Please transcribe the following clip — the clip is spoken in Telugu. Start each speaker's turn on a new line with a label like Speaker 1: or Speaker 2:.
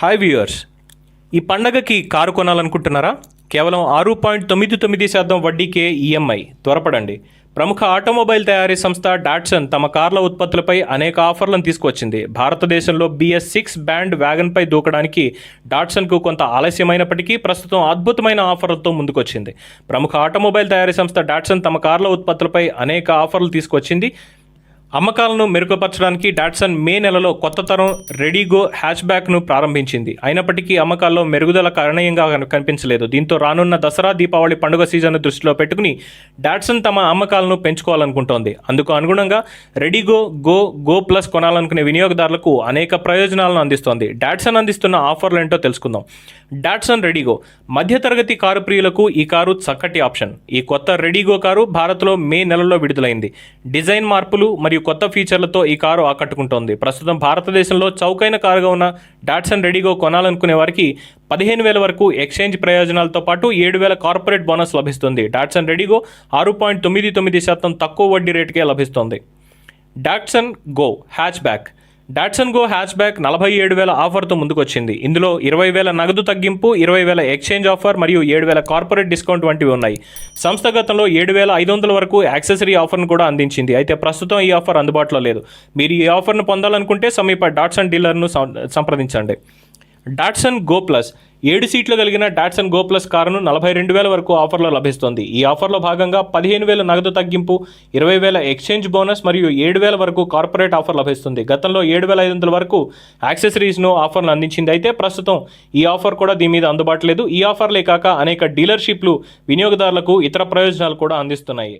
Speaker 1: హాయ్ వ్యూయర్స్ ఈ పండగకి కారు కొనాలనుకుంటున్నారా? కేవలం ఆరు పాయింట్ తొమ్మిది తొమ్మిది శాతం వడ్డీకే ఈఎంఐ త్వరపడండి. ప్రముఖ ఆటోమొబైల్ తయారీ సంస్థ డాట్సన్ తమ కార్ల ఉత్పత్తులపై అనేక ఆఫర్లను తీసుకొచ్చింది భారతదేశంలో బిఎస్ సిక్స్ బ్యాండ్ వ్యాగన్పై దూకడానికి డాట్సన్కు కొంత ఆలస్యమైనప్పటికీ ప్రస్తుతం అద్భుతమైన ఆఫర్లతో ముందుకొచ్చింది. ప్రముఖ ఆటోమొబైల్ తయారీ సంస్థ డాట్సన్ తమ కార్ల ఉత్పత్తులపై అనేక ఆఫర్లు తీసుకొచ్చింది అమ్మకాలను మెరుగుపరచడానికి డాట్సన్ మే నెలలో కొత్త తరం రెడీగో హ్యాచ్ బ్యాక్ను ప్రారంభించింది. అయినప్పటికీ అమ్మకాల్లో మెరుగుదల గణనీయంగా కనిపించలేదు. దీంతో రానున్న దసరా దీపావళి పండుగ సీజన్ను దృష్టిలో పెట్టుకుని డాట్సన్ తమ అమ్మకాలను పెంచుకోవాలనుకుంటోంది. అందుకు అనుగుణంగా Redi Go Go Go plus కొనాలనుకునే వినియోగదారులకు అనేక ప్రయోజనాలను అందిస్తోంది. డాట్సన్ అందిస్తున్న ఆఫర్లు ఏంటో తెలుసుకుందాం. Datsun redi-GO. మధ్యతరగతి కారు ప్రియులకు ఈ కారు చక్కటి ఆప్షన్. ఈ కొత్త రెడీగో కారు భారత్లో మే నెలలో విడుదలైంది. డిజైన్ మార్పులు మరియు కొత్త ఫీచర్లతో ఈ కారు ఆకట్టుకుంటోంది. ప్రస్తుతం భారతదేశంలో చౌకైన కారుగా ఉన్న డాట్సన్ రెడీగో కొనాలనుకునే వారికి పదిహేను వేల వరకు ఎక్స్చేంజ్ ప్రయోజనాలతో పాటు ఏడు వేల కార్పొరేట్ బోనస్ లభిస్తుంది. డాట్సన్ రెడీగో ఆరు పాయింట్ తొమ్మిది తొమ్మిది శాతం తక్కువ వడ్డీ రేటుకే లభిస్తుంది. Datsun Go hatchback Datsun Go hatchback నలభై ఏడు వేల ఆఫర్తో ముందుకొచ్చింది. ఇందులో ఇరవై వేల నగదు తగ్గింపు ఇరవై వేల ఎక్స్చేంజ్ ఆఫర్ మరియు ఏడు వేల కార్పొరేట్ డిస్కౌంట్ వంటివి ఉన్నాయి. సంస్థగతంలో ఏడు వేల ఐదు వందల వరకు యాక్సెసరీ ఆఫర్ను కూడా అందించింది. అయితే ప్రస్తుతం ఈ ఆఫర్ అందుబాటులో లేదు. మీరు ఈ ఆఫర్ను పొందాలనుకుంటే సమీప డాట్సన్ డీలర్ను సం- సంప్రదించండి. డాట్సన్ గో ప్లస్ ఏడు సీట్లు కలిగిన డాట్సన్ గో ప్లస్ కారును నలభై రెండు వేల వరకు ఆఫర్లో లభిస్తుంది. ఈ ఆఫర్లో భాగంగా పదిహేను వేల నగదు తగ్గింపు ఇరవై వేల ఎక్స్చేంజ్ బోనస్ మరియు ఏడు వేల వరకు కార్పొరేట్ ఆఫర్ లభిస్తుంది. గతంలో ఏడు వేల ఐదు వందల వరకు యాక్సెసరీస్ను ఆఫర్లు అందించింది అయితే ప్రస్తుతం ఈ ఆఫర్ కూడా దీని మీద అందుబాటు లేదు ఈ ఆఫర్లే కాక అనేక డీలర్షిప్లు వినియోగదారులకు ఇతర ప్రయోజనాలు కూడా అందిస్తున్నాయి.